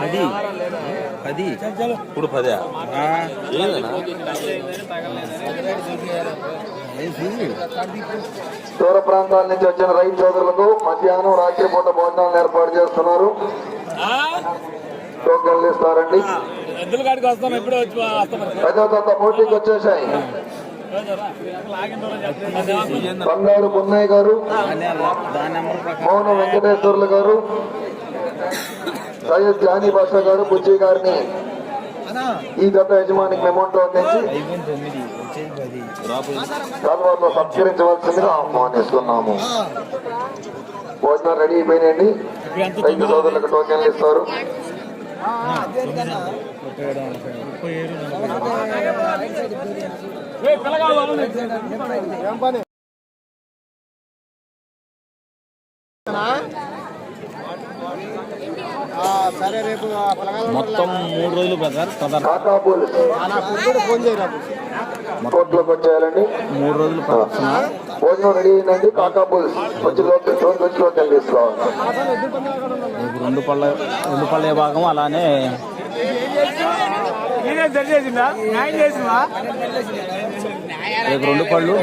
పది పది ఇప్పుడు పదే దూర ప్రాంతాల నుంచి వచ్చిన రైతు సోదరులకు మధ్యాహ్నం రాత్రి పూట భోజనాలను ఏర్పాటు చేస్తున్నారు. టోకెన్లు ఇస్తారండి. ఎద్దుల కాడికి వస్తాం? ఎప్పుడో వచ్చి పోటీకి వచ్చేసాయి. బంగారు పున్నయ్య గారు మౌన వెంకటేశ్వర్లు గారు సయ్యద్ జానీ బాషా గారు బుజ్జి గారిని ఈ గత యజమానికి మెమోంటో అందించి అయిపోయింది తొమ్మిది సత్కరించవలసిందిగా ఆహ్వానిస్తున్నాము. భోజనం రెడీ అయిపోయినాయండి. రైతు సోదరులకు టోకెన్లు ఇస్తారు. ముప్పై ఏడు ముప్పై ఏడు సరే రేపు మొత్తం మూడు రోజులు బ్రదర్ ఫోన్ కోర్టులోకి వచ్చేయాలండి మూడు రోజులు భోజనం రెడీ అయిందండి. వచ్చి వచ్చి తీసుకోవాలి రెండు పళ్ళ రెండు పళ్ళ భాగం అలానే నేనే చేసిందా? న్యాయం చేసిందా? రేపు రెండు పళ్ళు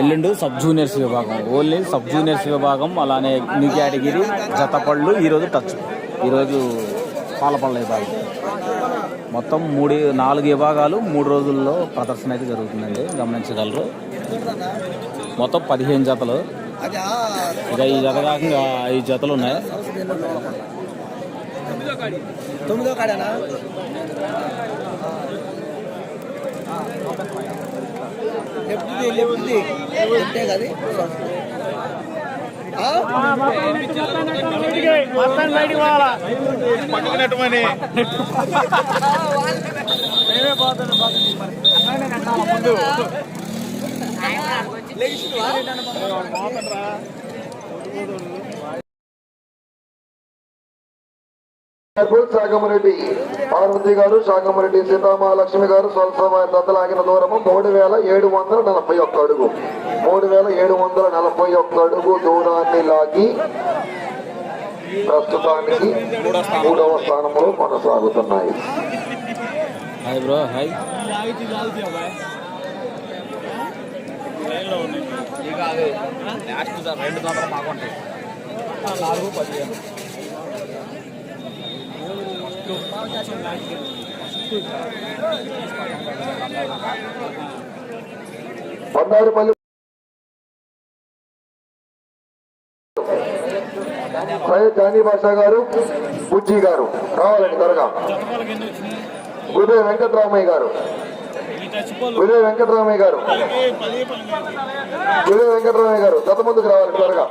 ఎల్లుండు సబ్ జూనియర్స్ విభాగం. ఓన్లీ సబ్ జూనియర్స్ విభాగం అలానే న్యూ కేటగిరీ జత పళ్ళు ఈరోజు టచ్. ఈరోజు పాలపళ్ళ విభాగం. మొత్తం మూడు నాలుగు విభాగాలు మూడు రోజుల్లో ప్రదర్శన అయితే జరుగుతుందండి. గమనించగలరు. మొత్తం పదిహేను జతలు. ఇక ఈ జత కాకుండా ఐదు జతలు ఉన్నాయి. తొమ్మిదో కాడనా? లెఫ్ట్ది లెఫ్ట్ది లెఫ్టే కది పట్టుకున్నట్టుమని పోతాను ముందు? శాగమరెడ్డి పార్వతి గారు శాగమరెడ్డి సీతామహాలక్ష్మి గారు స్వల్ప దత్తలాగిన దూరము మూడు వేల ఏడు వందల నలభై ఒక్క అడుగు. మూడు వేల ఏడు వందల నలభై ఒక్క అడుగు దూరాన్ని లాగి ప్రస్తుతానికి మూడవ స్థానంలో కొనసాగుతున్నాయి. రెండు జతలు మాకుంటాయి జానీ బాషా గారు బుజ్జి గారు. రావాలండి త్వరగా. గురే వెంకటరామయ్య గారు. ఉదయ వెంకటరామయ్య గారు. గురే వెంకటరామయ్య గారు. గత ముందుకు రావాలి త్వరగా.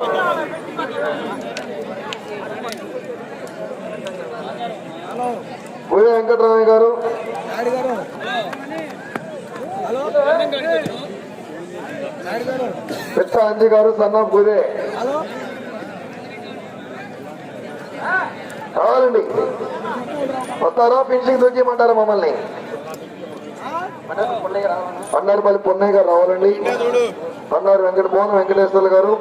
గురే వెంకటరామయ్య గారు. పిట్ట అంజి గారు గురే హలో? కావాలండి వస్తారా? ఫినిషింగ్ దొరికిమంటారా మమ్మల్ని? పన్నారుపల్లి పొన్నయ్య గారు రావాలండి. పన్నారు వెంకట మోహన్ వెంకటేశ్వర్లు గారు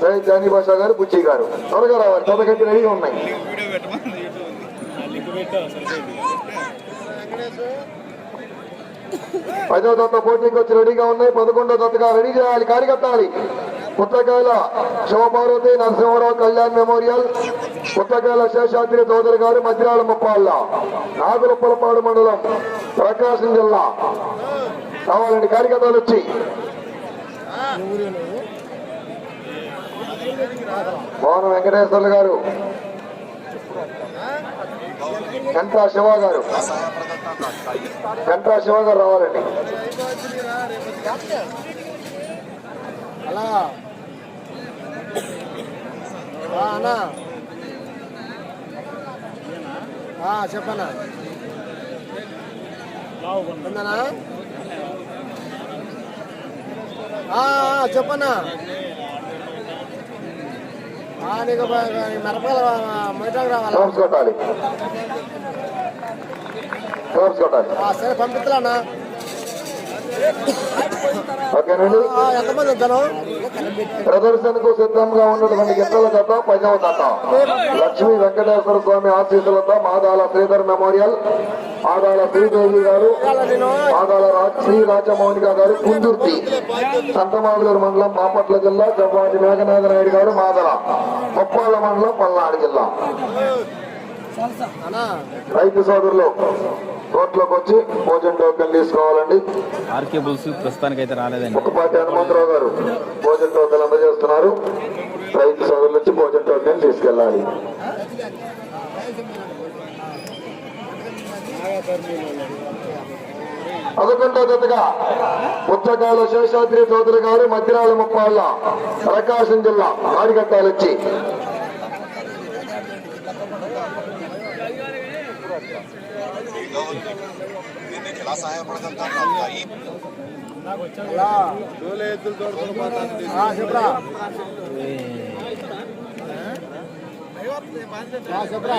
సయ్యద్ జానీ బాషా గారు బుచ్చి గారు. త్వరగా రావాలి. త్వరగా రెడీగా ఉన్నాయి. పదో దత్త పోటీకి వచ్చి రెడీగా ఉన్నాయి. పదకొండో దత్తగా రెడీ చేయాలి కారికట్టాలి పుట్టకాయల శివపార్వతి నరసింహరావు కళ్యాణ్ మెమోరియల్. పుట్టకాయల శేషాద్రి చౌదరి గారు మధ్యాల ముప్పాళ్ళ. నాగులప్పలపాడు మండలం ప్రకాశం జిల్లా. కావాలండి కార్యకర్తలు వచ్చి. భవన వెంకటేశ్వర్లు గారు. గంటా శివ గారు. గంటా శివ గారు రావాలండి. అలా అన్నా. ఆ, చెప్పన్నా. ఉందనా కొట్టాలి. సరే పంపిస్తానా ప్రదర్శనకు సిద్ధంగా ఉన్నటువంటి గిట్టల జత పదవ జత. లక్ష్మీ వెంకటేశ్వర స్వామి ఆశీస్సులతో మాదాల శ్రీధర్ మెమోరియల్. మాదాల శ్రీదేవి గారు రా- శ్రీ రాజమౌనిక గారు కుందుర్తి సంతమాగులూరు మండలం బాపట్ల జిల్లా జవ్వాది మేఘనాథ నాయుడు గారు మాదల కొప్పాల మండలం పల్నాడు జిల్లా. రైతు సోదరులు కోర్టులోకి వచ్చి భోజన టోకెన్ తీసుకోవాలండి. ఆర్కే బుల్స్ ప్రస్తుతానికి అయితే రాలేదండి హనుమంతరావు గారు భోజన టోకెన్ అందజేస్తున్నారు. రైతు సోదరులు వచ్చి భోజన టోకెన్ తీసుకెళ్ళాలి. పదకొండో జతగా పుచ్చకాయల శేషాద్రి చౌదరి గారు మధ్యరాల ముప్పాళ్ళ ప్రకాశం జిల్లా చెప్పురా ఆ, చెప్పురా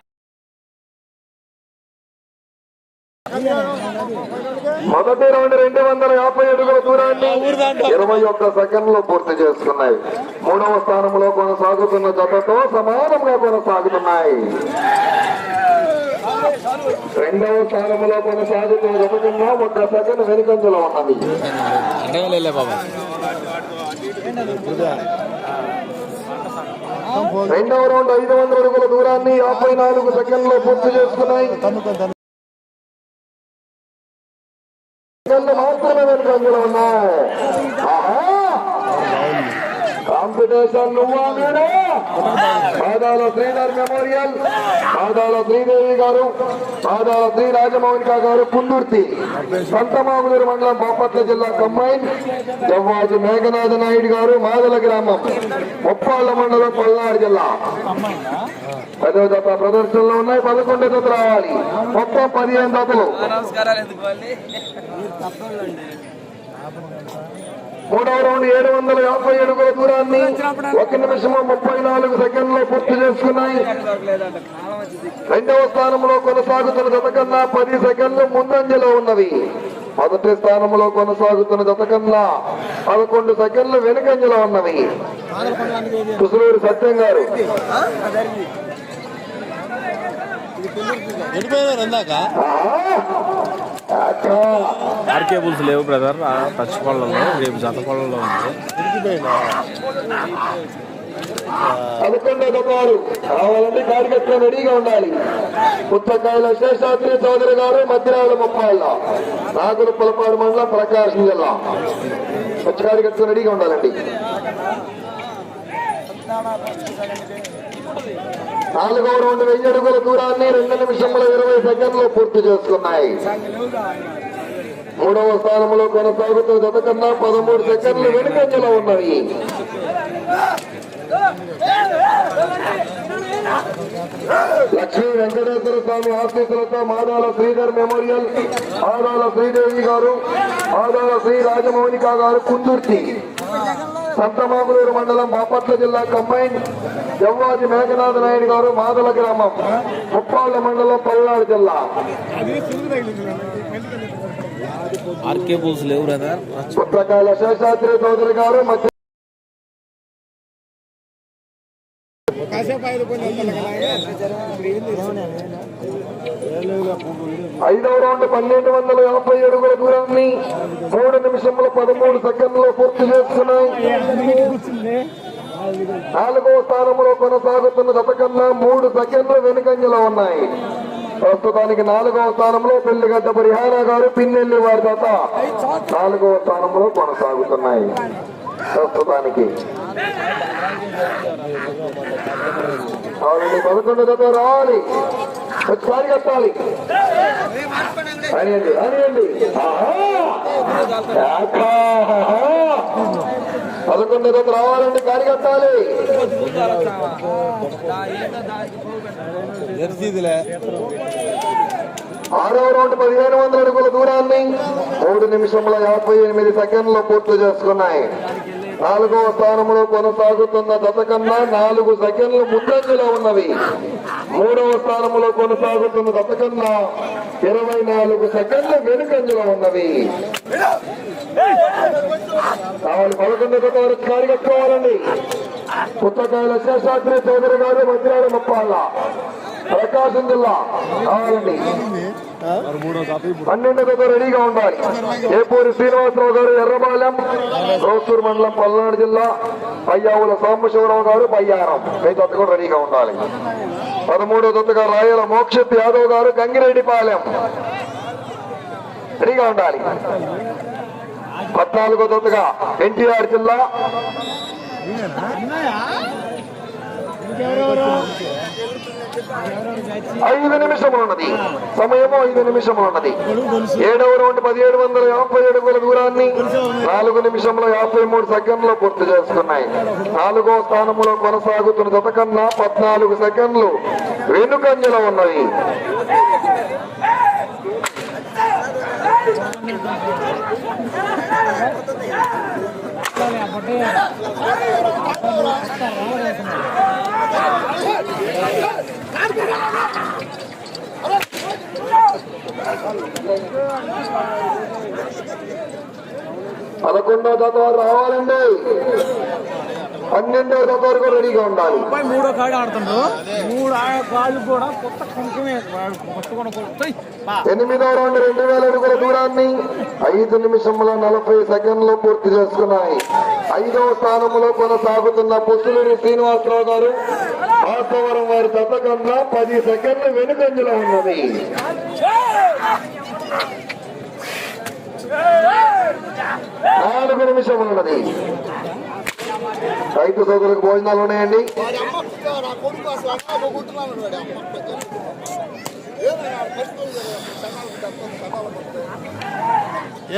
మొదటి రౌండ్ రెండు వందల యాభై అడుగుల దూరాన్ని ఇరవై ఒక్క సెకండ్లు పూర్తి చేసుకున్నాయి మూడవ స్థానంలో కొనసాగుతున్న జతతో సమానంగా కొనసాగుతున్నాయి. రెండవ స్థానంలో కొనసాగుతున్న జత ఒక్క సెకండ్ వెనుకంజలో ఉన్నది. రెండవ రౌండ్ ఐదు వందల అడుగుల దూరాన్ని యాభై నాలుగు సెకండ్లో పూర్తి చేసుకున్నాయి ఉన్నాయి. ఆహా! కాంపిటీషన్ నువ్వా నేనా పాదాల శ్రీధర్ మెమోరియల్ పాదాల శ్రీదేవి గారు పాదాల శ్రీ రాజమౌనిక గారు పుందుర్తి. సంతమాగులూరు మండలం బాపట్ల జిల్లా కంబైన్ జవ్వాజి మేఘనాథ నాయుడు గారు మాదల గ్రామం ముప్పాళ్ళ మండలం పల్నాడు జిల్లా. పదో జత ప్రదర్శనలో ఉన్నాయి పదకొండు జత రావాలి. మొత్తం పదిహేను జతలు మూడవ రౌండ్ ఏడు వందల యాభై అడుగుల దూరాన్ని ఒక నిమిషము ముప్పై నాలుగు సెకండ్లో పూర్తి చేసుకున్నాయి. రెండవ స్థానంలో కొనసాగుతున్న జత కన్నా పది సెకండ్లు ముందంజలో ఉన్నవి. మొదటి స్థానంలో కొనసాగుతున్న జత కన్నా పదకొండు సెకండ్లు వెనుకంజలో ఉన్నవి. కుసులూరు సత్యం గారు. ఆహా! ఆర్కే బుల్స్ లేవు బ్రదర్. ఆ టచ్ పళ్ళలో రేపు జత పళ్ళలో ఉంది. పదకొండో కావాలంటే కార్యకర్తలు రెడీగా ఉండాలి. పుచ్చకాయల శేషాద్రి చౌదరి గారు మధ్యరాల ముప్పాళ్ళ. నాగుల పులపాడు మండలం ప్రకాశం జిల్లా. పుచ్చ కార్యకర్తలు రెడీగా ఉండాలండి. నాలుగవ రౌండ్ వెయ్యి అడుగుల దూరాన్ని రెండు నిమిషంలో ఇరవై సెకండ్లు పూర్తి చేసుకున్నాయి. మూడవ స్థానంలో కొనసాగుతూ జత కన్నా పదమూడు సెకండ్లు వెనుకంజలో ఉన్నాయి లక్ష్మీ వెంకటేశ్వర స్వామి ఆశీస్సులతో మాదాల శ్రీధర్ మెమోరియల్ మాదాల శ్రీదేవి గారు మాదాల శ్రీ రాజమౌనిక గారు కుందుర్తి. సంతమాగులూరు మండలం బాపట్ల జిల్లా కంబైన్ జవ్వాది మేఘనాథ నాయుడు గారు మాదల గ్రామం ముప్పాళ్ళ మండలం పల్నాడు జిల్లా. ఆర్కే లేవు శేషాద్రి చౌదరి గారు ఐదవ రౌండ్ పన్నెండు వందల యాభై అడుగుల దూరాన్ని మూడు నిమిషముల పదమూడు సెకండ్లో పూర్తి చేస్తున్నాయి. నాలుగవ స్థానంలో కొనసాగుతున్న జత కన్నా మూడు సెకండ్లు వెనుకంజలో ఉన్నాయి. ప్రస్తుతానికి నాలుగవ స్థానంలో పెళ్ళిగడ్డ పరిహార గారు పిన్నెల్లి వారి జత నాలుగవ స్థానంలో కొనసాగుతున్నాయి. ప్రస్తుతానికి పదకొండు జత రావాలి. ఒకసారి కట్టాలి అనియండి అనియండి. పదకొండు జత రావాలండి కాడి కట్టాలి. ఆరవ రౌండ్ పదిహేను వందల అడుగుల దూరాన్ని మూడు నిమిషముల యాభై ఎనిమిది సెకండ్లు పూర్తి చేసుకున్నాయి. నాలుగవ స్థానంలో కొనసాగుతున్న జత కన్నా నాలుగు సెకండ్లు ముందంజలో ఉన్నవి. మూడవ స్థానంలో కొనసాగుతున్న జత కన్నా ఇరవై నాలుగు సెకండ్లు వెనుకంజలో ఉన్నవి. కావాలి పదకొండు జత వరకు కాడి కట్టుకోవాలండి పుస్తకాయల శేషాద్రి చౌదరి గారు మధ్యాహ్న ముప్పాళ్ళ ప్రకాశం జిల్లా కావాలండి. పన్నెండు జత రెడీగా ఉండాలి ఏపూరి శ్రీనివాసరావు గారు ఎర్రబాలెం రోసూరు మండలం పల్నాడు జిల్లా పయ్యావుల సాంబశివరావు గారు పయ్యారం మీ జత కూడా రెడీగా ఉండాలి పదమూడో జతగా రాయల మోక్షిత్ యాదవ్ గారు గంగిరెడ్డిపాలెం రెడీగా ఉండాలి పద్నాలుగో జతగా ఎన్టీఆర్ జిల్లా ఐదు నిమిషములున్నది. సమయము ఐదు నిమిషములున్నది. ఏడవ రౌండ్ పదిహేడు వందల యాభై అడుగుల దూరాన్ని నాలుగు నిమిషముల యాభై మూడు సెకండ్లు పూర్తి చేసుకున్నాయి నాలుగో స్థానంలో కొనసాగుతున్న జత కన్నా పద్నాలుగు సెకండ్లు వెనుకంజలో ఉన్నవి. పదకొండో జత వారు రావాలండి పన్నెండో జత వరకు రెడీగా ఉండాలి. అబ్బాయి మూడో కాడు ఆడుతుండ్రు మూడు కాళ్ళు కూడా కొత్త కొంకమే ఎనిమిదో రౌండ్ రెండు వేల అడుగుల దూరాన్ని ఐదు నిమిషముల నలభై సెకండ్లు పూర్తి చేసుకున్నాయి. ఐదవ స్థానంలో కొనసాగుతున్న పుస్తులూరి శ్రీనివాసరావు గారు వాస్తవరం వారి కన్నా పది సెకండ్లు వెనుకంజలో ఉన్నది. నాలుగు నిమిషములు ఉన్నది. రైతు సోదరులకు భోజనాలు ఉన్నాయండి.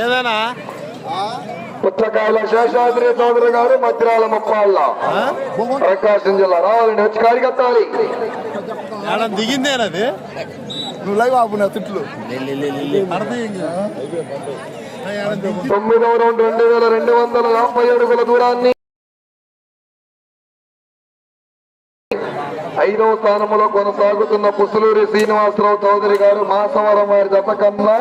ఏదైనా? పుచ్చకాయల శేషాద్రి చౌదరి గారు మధ్యరాల ముప్పాళ్ళ. ప్రకాశం జిల్లా రావాలండి వచ్చి ఏడా దిగిందేనది నువ్వు లైవ్ ఆపు తిట్లు. తొమ్మిదవ రౌండ్ రెండు వేల రెండు వందల యాభై అడుగుల దూరాన్ని. ఐదవ స్థానంలో కొనసాగుతున్న పుసులూరి శ్రీనివాసరావు చౌదరి గారు మాసవరం వారి జత కన్నా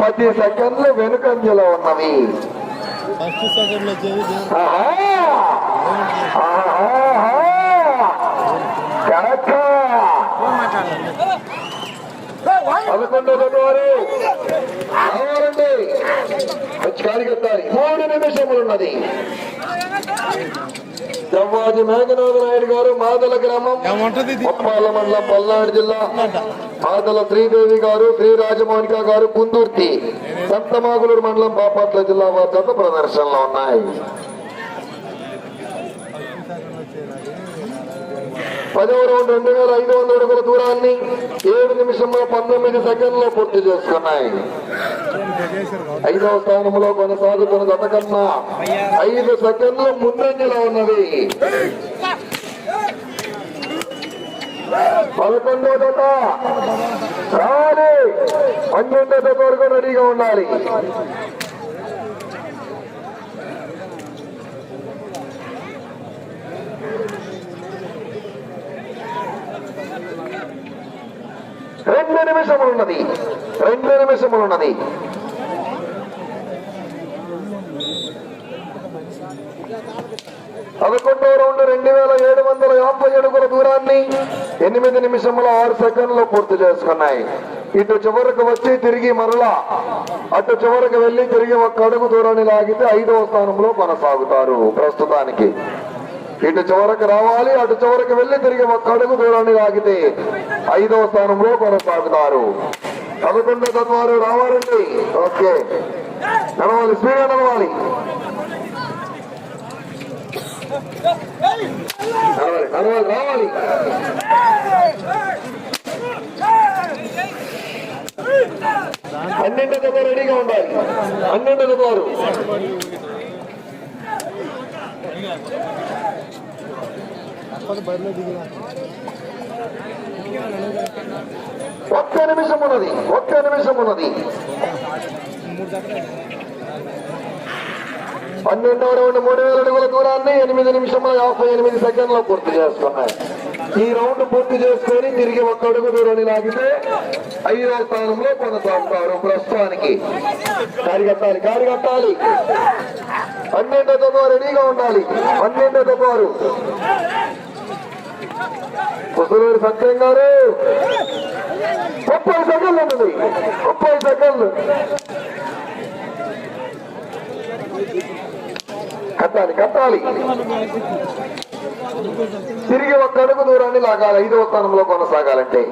పది సెకండ్లు వెనుకంజలో ఉన్నవి. ఫస్ట్. పదకొండో వారు రావాలండి వచ్చి కాడికెత్తాలి మూడు నిమిషములు ఉన్నది జవ్వాది మేఘనాథ నాయుడు గారు మాదల గ్రామం మండలం పల్నాడు జిల్లా మాదల శ్రీదేవి గారు శ్రీ రాజమౌనిక గారు కుందుర్తి సంతమాగులూరు మండలం బాపట్ల జిల్లా వారి జత ప్రదర్శనలో ఉన్నాయి. పదవ రౌండ్ రెండు వేల ఐదు వందల అడుగుల దూరాన్ని ఏడు నిమిషంలో పంతొమ్మిది సెకండ్లో పూర్తి చేసుకున్నాయి. ఐదవ స్థానంలో కొనసాగుతున్న జత కన్నా ఐదు సెకండ్లు ముందంజలో ఉన్నది. పదకొండో జత రావాలి పన్నెండో జత వరకు రెడీగా ఉండాలి. రెండు నిమిషములు ఉన్నది రెండు నిమిషములు ఉన్నది పదకొండో రౌండ్ రెండు వేల ఏడు వందల యాభై అడుగుల దూరాన్ని ఎనిమిది నిమిషముల ఆరు సెకండ్లు పూర్తి చేసుకున్నాయి. ఇటు చివరకు వచ్చి తిరిగి మరలా అటు చివరకు వెళ్ళి తిరిగి ఒక్క అడుగు దూరాన్ని లాగితే ఐదవ స్థానంలో కొనసాగుతారు ప్రస్తుతానికి. ఇటు చివరకు రావాలి అటు చివరకు వెళ్ళి తిరిగి ఒక్క అడుగు దూరాన్ని లాగితే ఐదవ స్థానంలో కొనసాగుతారు. పదకొండో తత్వాలు రావాలండి. ఓకే. నడవాలి స్పీడ్ నడవాలి. నడవాలి నడవాలి రావాలి రెడీగా ఉండాలి పన్నెండు దెబ్బలు ఒక్క నిమిషం ఉన్నది ఒక్క నిమిషం ఉన్నది. పన్నెండవ రౌండ్ మూడు వేల అడుగుల దూరాన్ని ఎనిమిది నిమిషముల యాభై ఎనిమిది సెకండ్లో పూర్తి చేసుకున్నాయి. ఈ రౌండ్ పూర్తి చేసుకొని తిరిగి ఒక్క అడుగు దూరాన్ని లాగితే ఐదవ స్థానంలో కొనసాగుతారు ప్రస్తుతానికి. కారిగట్టాలి కారిగట్టాలి. పన్నెండో దెబ్బ రెడీగా ఉండాలి. పన్నెండో దెబ్బవారు ముసలూరు సత్యం గారు. ముప్పై సెకండ్లు ఉన్నది ముప్పై సెకండ్లు. కట్టాలి కట్టాలి. తిరిగి ఒక అడుగు దూరాన్ని లాగాలి ఐదవ స్థానంలో కొనసాగాలంటే.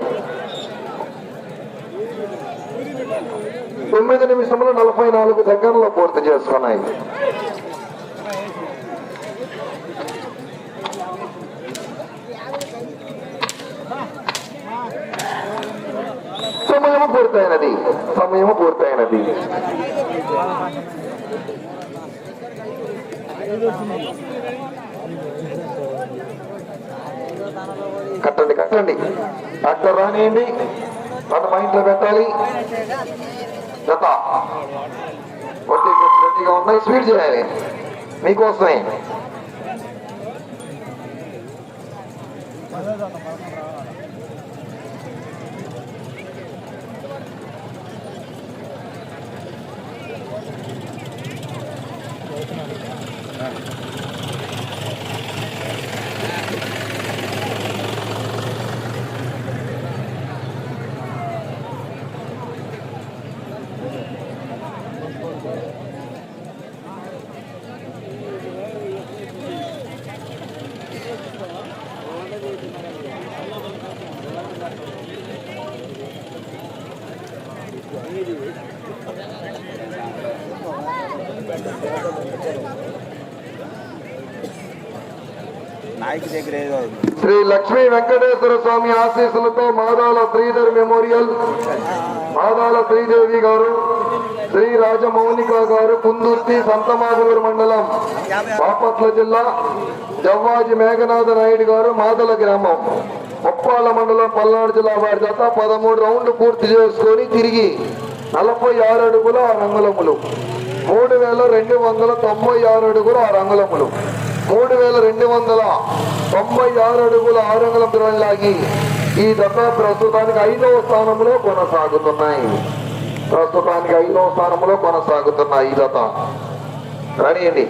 తొమ్మిది నిమిషంలో నలభై నాలుగు దగ్గరలో పూర్తి చేసుకున్నాయి. సమయము పూర్తయినది సమయము పూర్తయినది. కట్టండి కట్టండి. డాక్టర్ రానియండి. మన మైండ్లో పెట్టాలి. జత వడ్డీ రెడీగా ఉన్నాయి. స్వీట్ చేయాలి. మీకోసమే. శ్రీ లక్ష్మీ వెంకటేశ్వర స్వామి ఆశీస్సులతో మాదాల శ్రీధర్ మెమోరియల్ మాదాల శ్రీదేవి గారు శ్రీ రాజమౌనిక గారు కుందుర్తి సంతమాగులూరు మండలం బాపట్ల జిల్లా జవ్వాజి మేఘనాథ నాయుడు గారు మాదల గ్రామం. ఉప్పాల మండలం పల్నాడు జిల్లా వారి జత పదమూడు రౌండ్లు పూర్తి చేసుకొని తిరిగి నలభై ఆరు అడుగుల ఆ రంగులములు. మూడు వేల రెండు వందల తొంభై ఆరు అడుగుల ఆ రంగులములు. మూడు వేల రెండు వందల తొంభై ఆరు అడుగుల ఆరు అంగుళం లాగి ఈ దశ ప్రస్తుతానికి ఐదవ స్థానంలో కొనసాగుతున్నాయి. ప్రస్తుతానికి ఐదవ స్థానంలో కొనసాగుతున్నాయి ఈ దత రానియండి